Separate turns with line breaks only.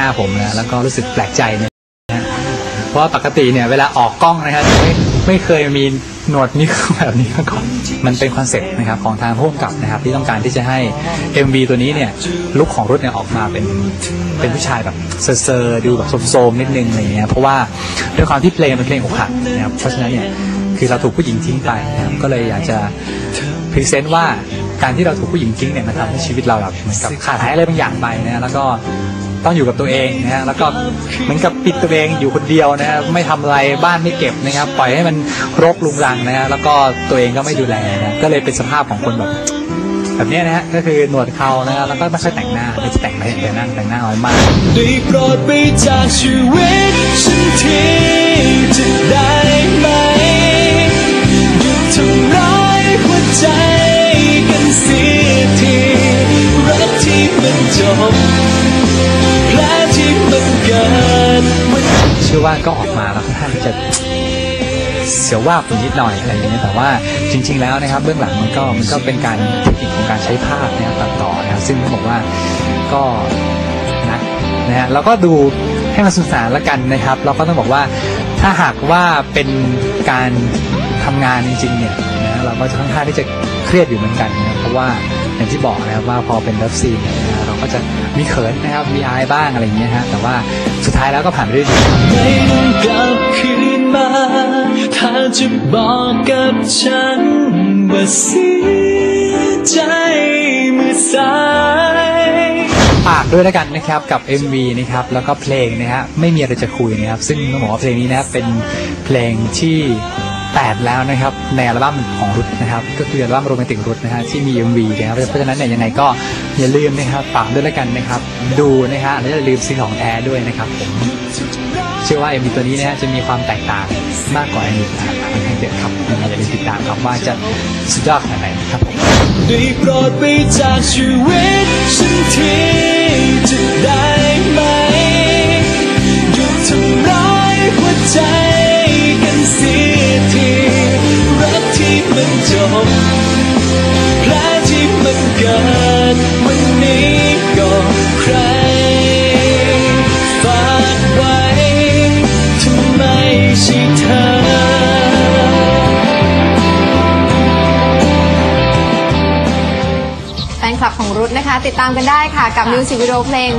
หน้าผมนะแล้วก็รู้สึกแปลกใจนะเพราะว่าปกติเนี่ยเวลาออกกล้องนะครับจะไม่ไม่เคยมีหนวดนิ้วแบบนี้มาก่อนมันเป็นคอนเซ็ปต์นะครับของทางผู้กำกับนะครับที่ต้องการที่จะให้ MV ตัวนี้เนี่ยลุคของรุทเนี่ยออกมาเป็นเป็นผู้ชายแบบเซอร์ๆดูแบบโซมๆนิดนึงอะไรเงี้ยเพราะว่าด้วยความที่เพลงเป็นเพลงอกหักนะครับเพราะฉะนั้นเนี่ยคือเราถูกผู้หญิงทิ้งไปนะครับก็เลยอยากจะพรีเซนต์ว่าการที่เราถูกผู้หญิงทิ้งเนี่ยมันทำให้ชีวิตเราแบบเหมือนกับขาดหายอะไรบางอย่างไปนะแล้วก็ ต้องอยู่กับตัวเองนะฮะแล้วก็เหมือนกับปิดตัวเองอยู่คนเดียวนะฮะไม่ทำอะไรบ้านไม่เก็บนะครับปล่อยให้มันรกลุงรังนะฮะแล้วก็ตัวเองก็ไม่ดูแลนะก็เลยเป็นสภาพของคนแบบแบบนี้นะฮะก็คือหนวดเขานะฮะแล้วก็ไม่ค่อยแต่งหน้าไม่จะแต่งอะไรแต่งหน้าแต่งหน้าน้อยมาก
ได้โปรดไปจากชีวิตฉันทีจะได้ไหมหยุดทำร้ายหัวใจกันเสียทีรักที่มันจบ
ชื่อว่าก็ออกมาแล้วค่อนข้างจะเสียวว่าบนิดหน่อยอะไรอย่างเงี้ยแต่ว่าจริง ๆ แล้วนะครับเบื้องหลังมันก็มันก็เป็นการเทคนิคของการใช้ภาพนะครับตัดต่อนะครับซึ่งต้องบอกว่าก็นะนะฮะแล้วก็ดูให้มันสนุกสนานแล้วกันนะครับ เราก็ต้องบอกว่าถ้าหากว่าเป็นการทำงานจริงๆเนี่ยนะเราก็จะค่อนข้างที่จะเครียดอยู่เหมือนกันนะเพราะว่าอย่างที่บอกนะครับว่าพอเป็นเลิฟซีนนะ ก็จะมีเขินนะครับมีอายบ้างอะไรอย่างเงี้ยฮะแต่ว่าสุดท้ายแล้วก็ผ่านไปด้วยดี
ไม่ต้องกลับคืนมาถ้าจะบอกกับฉันว่าเสียใจเมื่อสาย
ฝากด้วยแล้วกันนะครับกับ MV นะครับแล้วก็เพลงนะฮะไม่มีอะไรจะคุยนะครับซึ่งต้องบอกว่าเพลงนี้นะครับเป็นเพลงที่ 8 แล้วนะครับในอัลบั้มของรุทนะครับก็คืออัลบั้มโรแมนติกรุทนะฮะที่มี MV นะครับเพราะฉะนั้นเนี่ยยังไงก็อย่าลืมนะครับฝากด้วยแล้วกันนะครับดูนะฮะแล้วอย่าลืมซื้อของแท้ด้วยนะครับผมเชื่อว่า MV ตัวนี้นะฮะจะมีความแตกต่างมากกว่า MV ผ่านมาค่อนข้างเยอะครับยังไงอย่าลืมติดตามครับว่าจะสุดยอดขนาดไหนนะครับผม
ได้โปรดไปจากชีวิตฉันที จบแผลที่มันเกิดวันนี้ก็ใครฝากไว้ทำไมใช่เธอ
แฟนคลับของรุทนะคะ ติดตามกันได้ค่ะกับมิวสิกวิดีโอเพลง